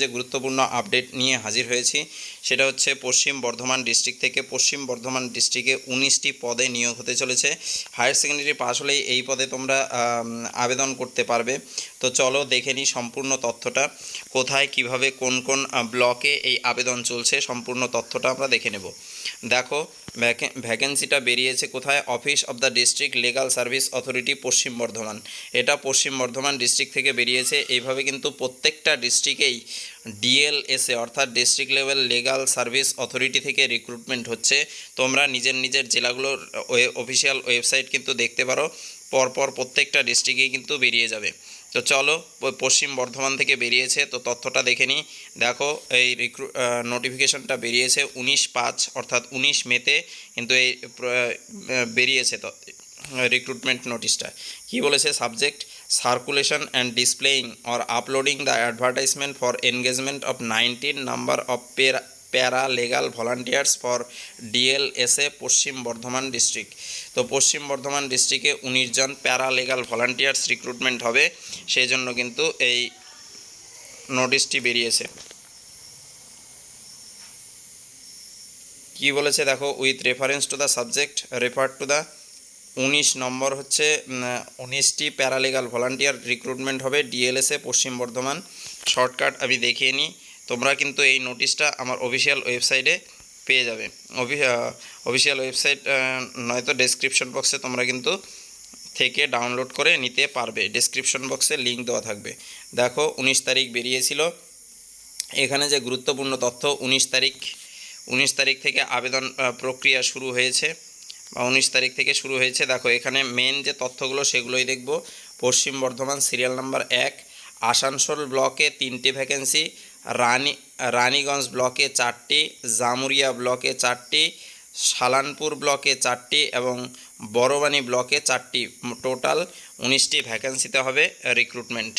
যে গুরুত্বপূর্ণ আপডেট নিয়ে হাজির হয়েছি, সেটা হচ্ছে পশ্চিম বর্ধমান ডিস্ট্রিক্ট থেকে পশ্চিম বর্ধমান ডিস্ট্রিক্টে উনিশটি পদে নিয়োগ হতে চলেছে। হায়ার সেকেন্ডারি পাশ হলেই এই পদে তোমরা আবেদন করতে পারবে। তো চলো দেখে নিই সম্পূর্ণ তথ্যটা। কোথায়, কীভাবে, কোন কোন ব্লকে এই আবেদন চলছে, সম্পূর্ণ তথ্যটা আমরা দেখে নেব। দেখো ভ্যাকেন্সিটা বেরিয়েছে কোথায়? Office of the district legal service authority পশ্চিম বর্ধমান। এটা পশ্চিম বর্ধমান ডিস্ট্রিক্ট থেকে বেরিয়েছে। এইভাবে কিন্তু প্রত্যেকটা ডিস্ট্রিক্টেই ডিএলএসএ অর্থাৎ district level legal service authority থেকে রিক্রুটমেন্ট হচ্ছে। তোমরা নিজের নিজের জেলাগুলোর অফিসিয়াল ওয়েবসাইট কিন্তু দেখতে পারো। পরপর প্রত্যেকটা ডিস্ট্রিক্টেই কিন্তু বেরিয়ে যাবে। তো চলো পশ্চিম বর্ধমান থেকে বেরিয়েছে, তো তথ্যটা দেখে নিই। দেখো, এই রিক্রু নোটিফিকেশনটা বেরিয়েছে উনিশ পাঁচ, অর্থাৎ উনিশ মেতে কিন্তু এই বেরিয়েছে তো রিক্রুটমেন্ট নোটিশটা কি বলেছে subject circulation and displaying or uploading the advertisement for engagement of nineteen number of para para legal volunteers for DLSA Paschim Bardhaman district. তো পশ্চিম বর্ধমান ডিস্ট্রিক্টে উনিশ জন প্যারা লিগাল ভলান্টিয়ার্স রিক্রুটমেন্ট হবে, সেই জন্য কিন্তু এই নোটিশটি বেরিয়েছে। কি বলেছে দেখো, with reference to the subject, refer to the উনিশ নম্বর হচ্ছে উনিশটি প্যারালিগাল ভলান্টিয়ার রিক্রুটমেন্ট হবে ডিএলএসএ পশ্চিম বর্ধমান। শর্টকাট আমি দেখিয়ে নিই। তোমরা কিন্তু এই নোটিশটা আমার অফিসিয়াল ওয়েবসাইটে পেয়ে যাবে। অফিসিয়াল ওয়েবসাইট নয়তো ডেসক্রিপশন বক্সে তোমরা কিন্তু থেকে ডাউনলোড করে নিতে পারবে। ডেসক্রিপশন বক্সে লিঙ্ক দেওয়া থাকবে। দেখো, উনিশ তারিখ বেরিয়েছিল। এখানে যে গুরুত্বপূর্ণ তথ্য, উনিশ তারিখ উনিশ তারিখ থেকে আবেদন প্রক্রিয়া শুরু হয়েছে। বা উনিশ তারিখ থেকে শুরু হয়েছে। দেখো, এখানে মেন যে তথ্যগুলো, সেগুলোই দেখব। পশ্চিম বর্ধমান সিরিয়াল নাম্বার এক, আসানসোল ব্লকে তিনটি ভ্যাকেন্সি রানী, রানীগঞ্জ ব্লকে চারটি, জামুরিয়া ব্লকে চারটি, সালানপুর ব্লকে চারটি এবং বড়বানি ব্লকে চারটি। টোটাল উনিশটি ভ্যাকেন্সিতে হবে রিক্রুটমেন্ট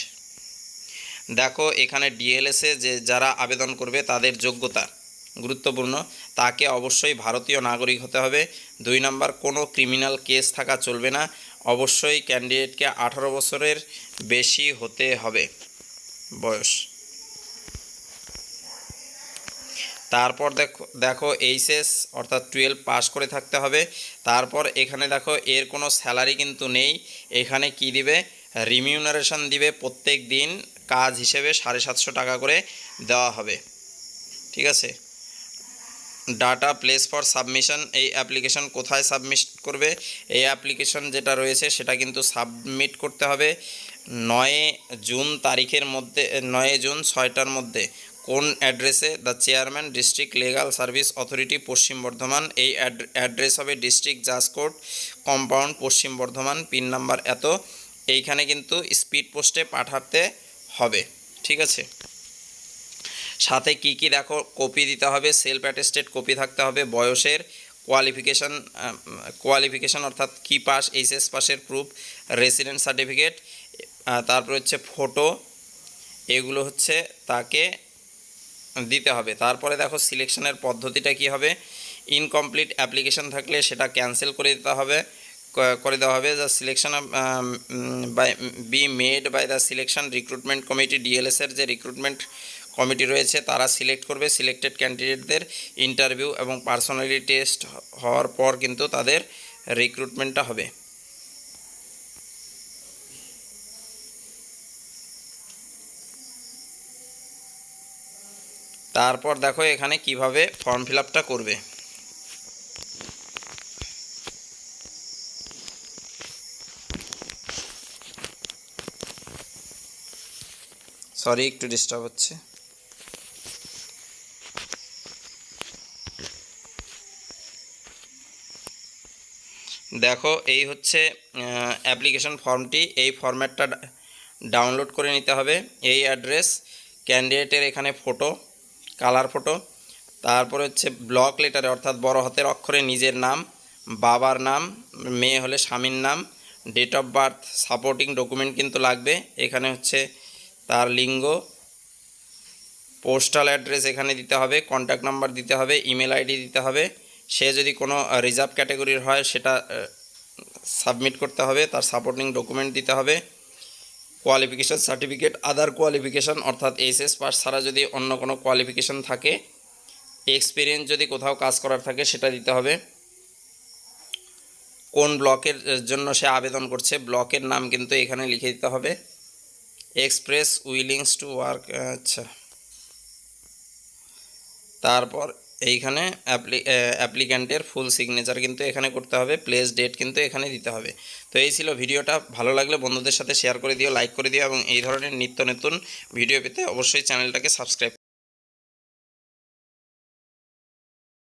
দেখো, এখানে ডিএলএসে যে যারা আবেদন করবে তাদের যোগ্যতা গুরুত্বপূর্ণ। তাকে অবশ্যই ভারতীয় নাগরিক হতে হবে। দুই নাম্বার, কোনো ক্রিমিনাল কেস থাকা চলবে না। অবশ্যই ক্যান্ডিডেটকে আঠারো বছরের বেশি হতে হবে বয়স। তারপর দেখো দেখো এইচএস অর্থাৎ টুয়েলভ পাস করে থাকতে হবে। তারপর এখানে দেখো এর কোনো স্যালারি কিন্তু নেই। এখানে কি দিবে? রিমিউনারেশন দিবে প্রত্যেক দিন কাজ হিসেবে সাড়ে সাতশো টাকা করে দেওয়া হবে। ঠিক আছে? ডাটা প্লেস ফর সাবমিশন এই অ্যাপ্লিকেশন কোথায় সাবমিট করবে? এই অ্যাপ্লিকেশন যেটা রয়েছে সেটা কিন্তু সাবমিট করতে হবে নয় জুন তারিখের মধ্যে, নয় জুন ছয়টার মধ্যে। কোন অ্যাড্রেসে the chairman district legal service authority পশ্চিম বর্ধমান? এই অ্যাড্রেস হবে ডিস্ট্রিক্ট জাজ কোর্ট কম্পাউন্ড, পশ্চিম বর্ধমান, পিন নাম্বার এত। এইখানে কিন্তু স্পিড পোস্টে পাঠাতে হবে, ঠিক আছে? সাথে কি কি দেখো, কপি দিতে হবে, সেলফ অ্যাটেস্টেড কপি থাকতে হবে, বয়সের কোয়ালিফিকেশান কোয়ালিফিকেশান অর্থাৎ কি পাস, এইচএস পাসের প্রুফ, রেসিডেন্ট সার্টিফিকেট তারপর হচ্ছে ফটো, এগুলো হচ্ছে তাকে দিতে হবে। তারপরে দেখো সিলেকশনের পদ্ধতিটা কি হবে? ইনকমপ্লিট অ্যাপ্লিকেশন থাকলে সেটা ক্যান্সেল করে দিতে হবে। করে দেওয়া হবে। The selection by be made by the selection recruitment committee ডিএলএসের যে রিক্রুটমেন্ট কমিটি রয়েছে, তারা সিলেক্ট করবে সিলেক্টেড ক্যান্ডিডেটদের ইন্টারভিউ এবং পার্সোনালি টেস্ট হওয়ার পর কিন্তু তাদের রিক্রুটমেন্টটা হবে। তারপর দেখো এখানে কীভাবে ফর্ম ফিল করবে। সরি একটু ডিস্টার্ব হচ্ছে। দেখো, এই হচ্ছে অ্যাপ্লিকেশন ফর্মটি এই ফরম্যাটটা ডাউনলোড করে নিতে হবে। এই অ্যাড্রেস ক্যান্ডিডেটের এখানে ফটো কালার ফটো। তারপরে হচ্ছে ব্লক লেটারে, অর্থাৎ বড় হাতের অক্ষরে নিজের নাম, বাবার নাম, মেয়ে হলে স্বামীর নাম date of birth supporting document কিন্তু লাগবে। এখানে হচ্ছে তার লিঙ্গ পোস্টাল অ্যাড্রেস এখানে দিতে হবে কন্ট্যাক্ট নাম্বার দিতে হবে ইমেল আইডি দিতে হবে। সে যদি কোনো রিজার্ভ ক্যাটাগরির হয়, সেটা সাবমিট করতে হবে, তার সাপোর্টিং ডকুমেন্ট দিতে হবে। কোয়ালিফিকেশান সার্টিফিকেট আদার কোয়ালিফিকেশান অর্থাৎ এইচএস পাস ছাড়া যদি অন্য কোনো কোয়ালিফিকেশান থাকে এক্সপিরিয়েন্স যদি কোথাও কাজ করার থাকে, সেটা দিতে হবে। কোন ব্লকের জন্য সে আবেদন করছে, ব্লকের নাম কিন্তু এখানে লিখে দিতে হবে। এক্সপ্রেস উইলিংস টু ওয়ার্ক আচ্ছা। তারপর এইখানে অ্যাপ্লিক্যান্টের ফুল সিগনেচার কিন্তু এখানে করতে হবে প্লেস ডেট কিন্তু এখানে দিতে হবে। তো এই ছিল ভিডিওটা, ভালো লাগলে বন্ধুদের সাথে শেয়ার করে দিও লাইক করে দিও এবং এই ধরনের নিত্য নতুন ভিডিও পেতে অবশ্যই চ্যানেলটাকে সাবস্ক্রাইব